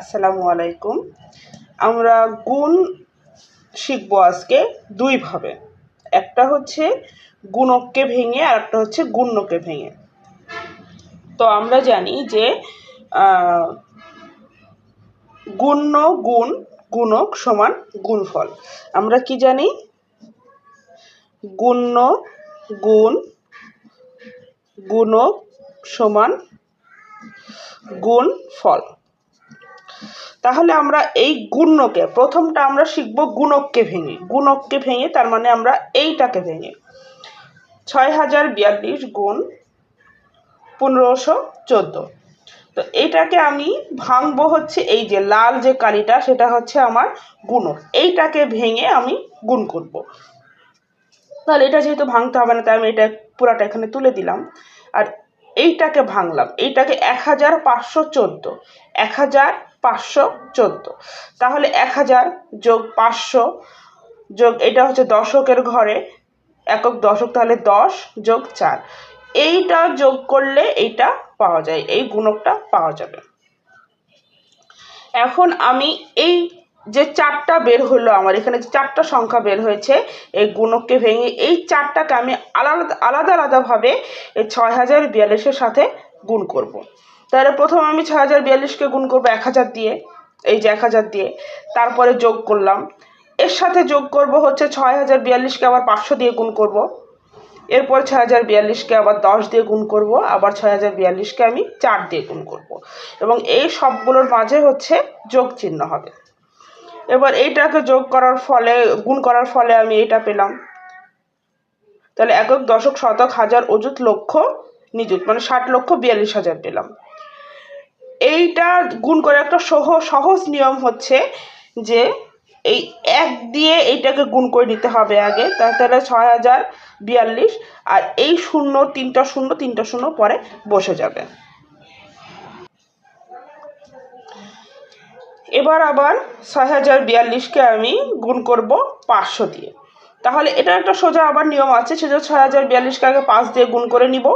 আসসালামু আলাইকুম। আমরা গুণ শিখব আজকে দুইভাবে। একটা হচ্ছে গুণককে ভেঙে, আর একটা হচ্ছে গুণ্যকে ভেঙে। তো আমরা জানি যে গুণ্য গুণ গুণক সমান গুণফল। আমরা কি জানি? গুণ্য গুণ গুণক সমান গুণফল। তাহলে আমরা এই গুণ্যকে প্রথমটা আমরা শিখব গুণককে ভেঙে। গুণককে ভেঙে, তার মানে আমরা এইটাকে ভেঙে। ছয় হাজার বিয়াল্লিশ গুণ পনেরোশো চোদ্দ। তো এটাকে আমি ভাঙবো হচ্ছে এই যে লাল যে কালিটা, সেটা হচ্ছে আমার গুণক। এইটাকে ভেঙে আমি গুণ করব। তাহলে এটা যেহেতু ভাঙতে হবে না, তাই আমি এটা পুরাটা এখানে তুলে দিলাম। আর এইটাকে ভাঙলাম। এইটাকে এক হাজার পাঁচশো চোদ্দ। এক হাজার পাঁচশো চোদ্দ। তাহলে এক হাজার যোগ পাঁচশো যোগ এটা হচ্ছে দশকের ঘরে একক দশক, তাহলে দশ যোগ চার। এইটা যোগ করলে এইটা পাওয়া যায়, এই গুণকটা পাওয়া যাবে। এখন আমি এই যে চারটা বের হলো আমার, এখানে যে চারটা সংখ্যা বের হয়েছে, এই গুণককে ভেঙে এই চারটাকে আমি আলাদা আলাদা, আলাদাভাবে এই ছয় হাজার বিয়াল্লিশের সাথে গুণ করব। তাহলে প্রথম আমি ছয় হাজার বিয়াল্লিশকে গুণ করব এক হাজার দিয়ে, এই যে এক হাজার দিয়ে। তারপরে যোগ করলাম। এর সাথে যোগ করব হচ্ছে ছয় হাজার বিয়াল্লিশকে আবার পাঁচশো দিয়ে গুণ করব। এরপর ছয় হাজার বিয়াল্লিশকে আবার দশ দিয়ে গুণ করব, আবার ছয় হাজার বিয়াল্লিশকে আমি চার দিয়ে গুণ করব। এবং এই সবগুলোর মাঝে হচ্ছে যোগ চিহ্ন হবে। এবার এইটাকে যোগ করার ফলে, গুণ করার ফলে আমি এটা পেলাম। তাহলে একক, দশক, শতক, হাজার, অযুত, লক্ষ, নিযুত মানে ষাট লক্ষ, বিয়াল্লিশ হাজার পেলাম। এইটা গুণ করে একটা সহ, সহজ নিয়ম হচ্ছে যে এই এক দিয়ে এইটাকে গুণ করে নিতে হবে আগে তাহলে ছয় হাজার বিয়াল্লিশ, আর এই শূন্য, তিনটা শূন্য তিনটা শূন্য পরে বসে যাবে। এবার আবার ছয় হাজার বিয়াল্লিশকে আমি গুণ করব পাঁচশো দিয়ে। তাহলে এটা একটা সোজা আবার নিয়ম আছে, সেটা ছয় হাজার বিয়াল্লিশকে আগে পাঁচ দিয়ে গুণ করে নিব,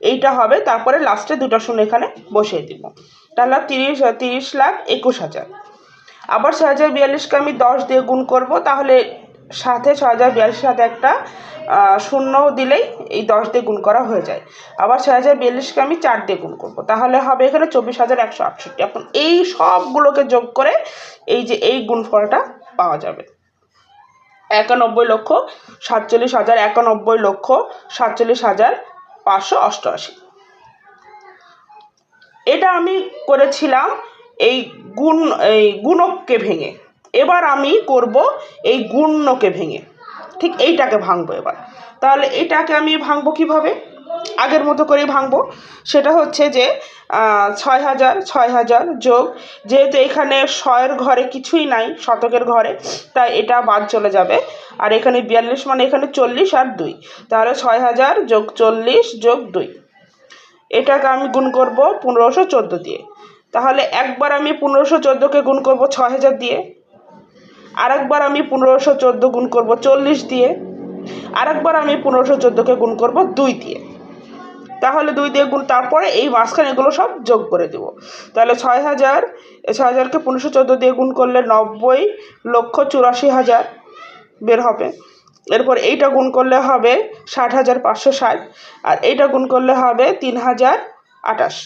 এইটা হবে, তারপরে লাস্টে দুটো শূন্য এখানে বসিয়ে দিব। তাহলে তিরিশ তিরিশ লাখ, একুশ হাজার। আবার ছয় হাজার বিয়াল্লিশকে আমি দশ দিয়ে গুণ করব, তাহলে সাথে ছয় হাজার বিয়াল্লিশ সাথে একটা শূন্য দিলেই এই দশ দিয়ে গুণ করা হয়ে যায়। আবার ছয় হাজার বিয়াল্লিশকে আমি চার দিয়ে গুণ করব, তাহলে হবে এখানে চব্বিশ হাজার একশো আটষট্টি। এখন এই সবগুলোকে যোগ করে এই যে এই গুণফলটা পাওয়া যাবে। একানব্বই লক্ষ সাতচল্লিশ হাজার, একানব্বই লক্ষ সাতচল্লিশ হাজার পাঁচশো অষ্টআশি। এটা আমি করেছিলাম এই গুণ, এই গুণককে ভেঙে। এবার আমি করব এই গুণ্যকে ভেঙে। ঠিক এইটাকে ভাঙবো এবার। তাহলে এটাকে আমি ভাঙবো কীভাবে? আগের মতো করেই ভাঙবো। সেটা হচ্ছে যে ছয় হাজার ছয় হাজার যোগ। যেহেতু এখানে শয়ের ঘরে কিছুই নাই, শতকের ঘরে, তাই এটা বাদ চলে যাবে। আর এখানে বিয়াল্লিশ মানে এখানে চল্লিশ আর দুই। তাহলে ছয় হাজার যোগ চল্লিশ যোগ দুই। এটাকে আমি গুণ করব পনেরোশো চোদ্দ দিয়ে। তাহলে একবার আমি পনেরোশো চোদ্দোকে গুণ করব ছ হাজার দিয়ে। আরেকবার আমি পনেরোশো চোদ্দ গুণ করব চল্লিশ দিয়ে। আরেকবার আমি পনেরোশো চোদ্দোকে গুণ করব দুই দিয়ে। তাহলে দুই দিয়ে গুণ, তারপরে এই মাঝখানে এগুলো সব যোগ করে দেবো। তাহলে ছয় হাজার ছয় হাজারকে পনেরোশো চোদ্দ দিয়ে গুণ করলে নব্বই লক্ষ চুরাশি হাজার বের হবে। এরপর এইটা গুণ করলে হবে ষাট হাজার পাঁচশো ষাট, আর এইটা গুণ করলে হবে তিন হাজার আটাশ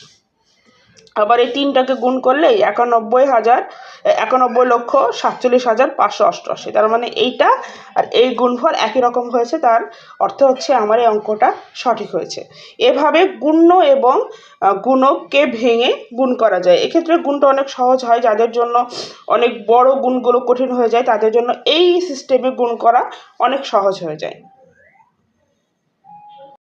আবার এই তিনটাকে গুণ করলে একানব্বই হাজার একানব্বই লক্ষ সাতচল্লিশ হাজার পাঁচশো অষ্টআশি। তার মানে এইটা আর এই গুণফল একই রকম হয়েছে, তার অর্থ হচ্ছে আমার এই অঙ্কটা সঠিক হয়েছে। এভাবে গুণ্য এবং গুণককে ভেঙে গুণ করা যায়। এক্ষেত্রে গুণটা অনেক সহজ হয়, যাদের জন্য অনেক বড় গুণগুলো কঠিন হয়ে যায়, তাদের জন্য এই সিস্টেমে গুণ করা অনেক সহজ হয়ে যায়।